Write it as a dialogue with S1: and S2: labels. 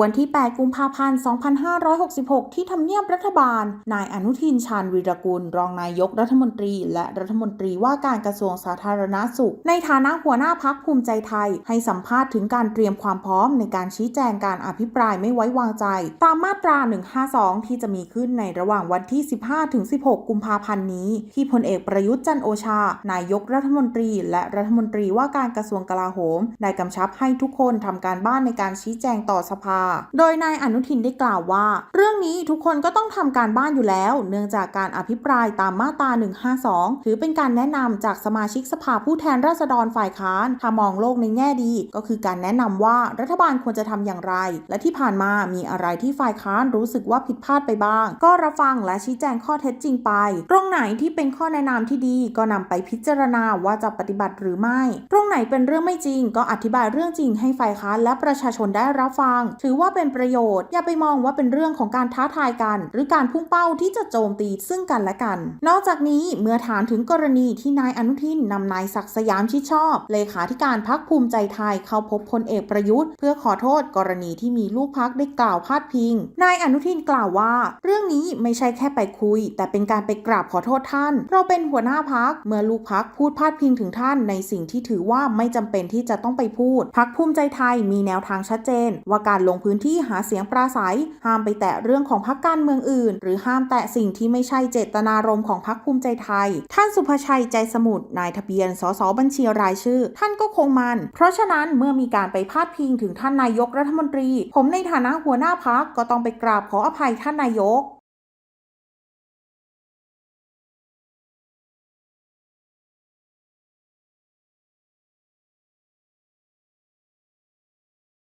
S1: วันที่ 8 กุมภาพันธ์ 2566 ที่ทำเนียบรัฐบาล นายอนุทิน ชาญวีรกุล รองนายกรัฐมนตรี และรัฐมนตรีว่าการกระทรวงสาธารณาสุข ในฐานะหัวหน้าพักภูมิใจไทย ให้สัมภาษณ์ถึงการเตรียมความพร้อมในการชี้แจงการอภิปรายไม่ไว้วางใจ ตามมาตรา 152 ที่จะมีขึ้นในระหว่างวันที่ 15-16 กุมภาพันธ์นี้ ที่พลเอกประยุทธ์จันโอชา นายกรัฐมนตรี และรัฐมนตรีว่าการกระทรวงกลาโหม ได้กำชับให้ทุกคนทำการบ้านในการชี้แจงต่อสภาโดยนายอนุทินได้กล่าวว่า เรื่องนี้ทุกคนก็ต้องทำการบ้านอยู่แล้ว เนื่องจากการอภิปรายตามมาตรา 152 ถือเป็นการแนะนำจากสมาชิกสภาผู้แทนราษฎรฝ่ายค้านถ้ามองโลกในแง่ดี ก็คือการแนะนำว่ารัฐบาลควรจะทำอย่างไร และที่ผ่านมามีอะไรที่ฝ่ายค้านรู้สึกว่าผิดพลาดไปบ้าง ก็รับฟังและชี้แจงข้อเท็จจริงไป ตรงไหนที่เป็นข้อแนะนำที่ดีก็นำไปพิจารณาว่าจะปฏิบัติหรือไม่ ตรงไหนเป็นเรื่องไม่จริง ก็อธิบายเรื่องจริงให้ฝ่ายค้านและประชาชนได้รับฟังถือือว่าเป็นประโยชน์ อย่าไปมองว่าเป็นเรื่องของการท้าทายกัน หรือการพุ่งเป้าที่จะโจมตีซึ่งกันและกัน นอกจากนี้เมื่อถามถึงกรณีที่นายอนุทินนำนายศักดิ์สยามชิดชอบ เลขาธิการพักภูมิใจไทยเข้าพบพลเอกประยุทธ์ เพื่อขอโทษกรณีที่มีลูกพักได้กล่าวพาดพิง นายอนุทินกล่าวว่า เรื่องนี้ไม่ใช่แค่ไปคุย แต่เป็นการไปกราบขอโทษท่าน เราเป็นหัวหน้าพักเมื่อลูกพักพูดพาดพิงถึงท่าน ในสิ่งที่ถือว่าไม่จำเป็นที่จะต้องไปพูดพักภูมิใจไทยมีแนวทางชัดเจน ว่าการลงพื้นที่หาเสียงปราศัย ห้ามไปแตะเรื่องของพักการเมืองอื่น หรือห้ามแตะสิ่งที่ไม่ใช่เจตนารมณ์ของพักภูมิใจไทย ท่านสุภชัยใจสมุทรนายทะเบียนสสบัญชีรายชื่อ ท่านก็คงมัน เพราะฉะนั้นเมื่อมีการไปพาดพิงถึงท่านนายกรัฐมนตรี ผมในฐานะหัวหน้าพักก็ต้องไปกราบขออภัยท่านนายก